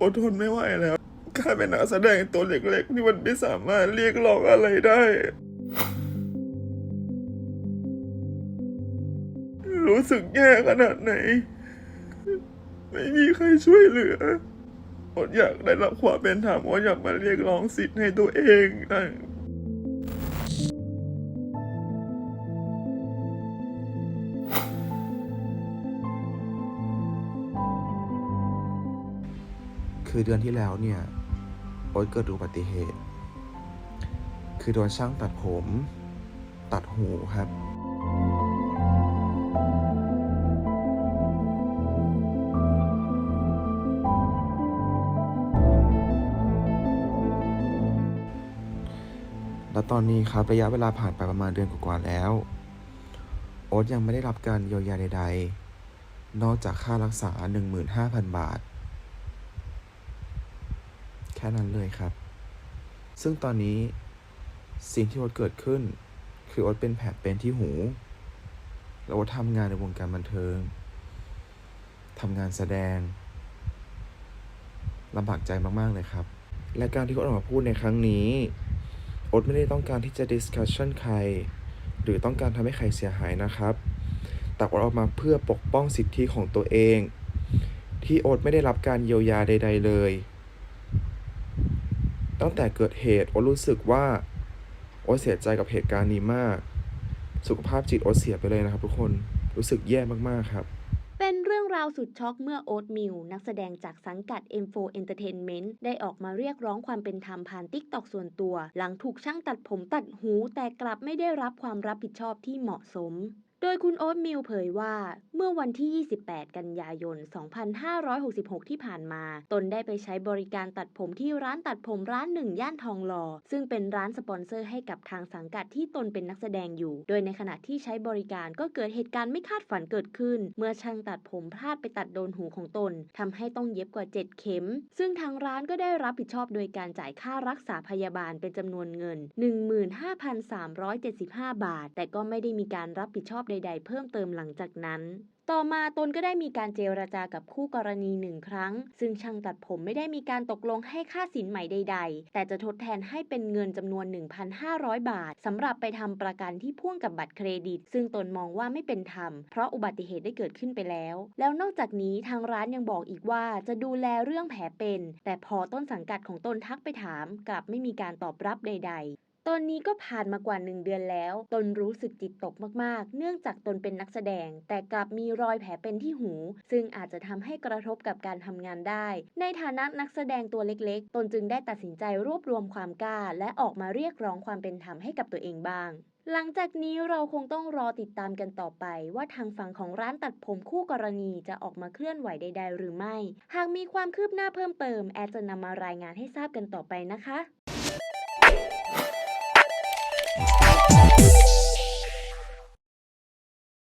อดทนไม่ไหวแล้วกลายเป็นนักแสดงตัวเล็กๆที่มันไม่สามารถเรียกร้องอะไรได้ รู้สึกแย่ขนาดไหน ไม่มีใครช่วยเหลืออดอยากได้รับความเป็นธรรมอดอยากมาเรียกร้องสิทธิ์ให้ตัวเองนะ คือเดือนที่แล้วเนี่ยโอ๊ตเกิดอุบัติเหตุ คือโดนช่างตัดผมตัดหูครับ แล้วตอนนี้ครับระยะเวลาผ่านไปประมาณเดือนกว่าแล้ว โอ๊ตยังไม่ได้รับการเยียวยาใด ๆ นอกจากค่ารักษา 15,000 บาท แค่นั้นเลยครับ ซึ่งตอนนี้สิ่งที่โอ๊ตเกิดขึ้น คือโอ๊ตเป็นแผลเป็นที่หู แล้วโอ๊ตทำงานในวงการบันเทิงทำงานแสดงลำบากใจมากๆเลยครับ และการที่โอ๊ตออกมาพูดในครั้งนี้โอ๊ตไม่ได้ต้องการที่จะ discussion ใคร หรือต้องการทำให้ใครเสียหายนะครับ แต่โอ๊ตออกมาเพื่อปกป้องสิทธิของตัวเอง ที่โอ๊ตไม่ได้รับการเยียวยาใด ๆ เลย ตั้งแต่เกิดเหตุโอ๊ตรู้สึกว่าโอ๊ตเสียใจกับเหตุการณ์นี้มาก สุขภาพจิตโอ๊ตเสียไปเลยนะครับ ทุกคนรู้สึกแย่มากๆครับ เป็นเรื่องราวสุดช็อกเมื่อโอ๊ตมิวนักแสดงจากสังกัด M4 Entertainment ได้ออกมาเรียกร้องความเป็นธรรมผ่านติ๊กตอกส่วนตัว หลังถูกช่างตัดผมตัดหูแต่กลับไม่ได้รับความรับผิดชอบที่เหมาะสม โดยคุณโอ๊ตมิวเผยว่า เมื่อวันที่ 28 กันยายน 2566 ที่ผ่านมา ตนได้ไปใช้บริการตัดผมที่ร้านตัดผมร้านหนึ่งย่านทองหล่อซึ่งเป็นร้านสปอนเซอร์ให้กับทางสังกัดที่ตนเป็นนักแสดงอยู่ โดยในขณะที่ใช้บริการก็เกิดเหตุการณ์ไม่คาดฝันเกิดขึ้น เมื่อช่างตัดผมพลาดไปตัดโดนหูของตนทำให้ต้องเย็บกว่า 7 เข็ม ซึ่งทางร้านก็ได้รับผิดชอบโดยการจ่ายค่ารักษาพยาบาลเป็นจำนวนเงิน 15,375 บาท แต่ก็ไม่ได้มีการรับผิดชอบใด ๆ เพิ่มเติมหลังจากนั้น ต่อมาตนก็ได้มีการเจรจากับคู่กรณีหนึ่งครั้ง ซึ่งช่างตัดผมไม่ได้มีการตกลงให้ค่าสินใหม่ใด ๆ แต่จะทดแทนให้เป็นเงินจำนวน 1,500 บาทสำหรับไปทำประกันที่พ่วงกับบัตรเครดิต ซึ่งตนมองว่าไม่เป็นธรรม เพราะอุบัติเหตุได้เกิดขึ้นไปแล้ว แล้วนอกจากนี้ทางร้านยังบอกอีกว่าจะดูแลเรื่องแผลเป็น แต่พอต้นสังกัดของตนทักไปถาม กลับไม่มีการตอบรับใด ๆ ตอนนี้ก็ผ่านมากว่าหนึ่งเดือนแล้ว ตนรู้สึกจิตตกมากๆ เนื่องจากตนเป็นนักแสดง แต่กลับมีรอยแผลเป็นที่หู ซึ่งอาจจะทำให้กระทบกับการทำงานได้ ในฐานะนักแสดงตัวเล็กๆ ตนจึงได้ตัดสินใจรวบรวมความกล้า และออกมาเรียกร้องความเป็นธรรมให้กับตัวเองบ้างหลังจากนี้เราคงต้องรอติดตามกันต่อไป ว่าทางฝั่งของร้านตัดผมคู่กรณีจะออกมาเคลื่อนไหวใด ๆ หรือไม่ หากมีความคืบหน้าเพิ่มเติม แอดจะนำมารายงานให้ทราบกันต่อไปนะคะ Thank you.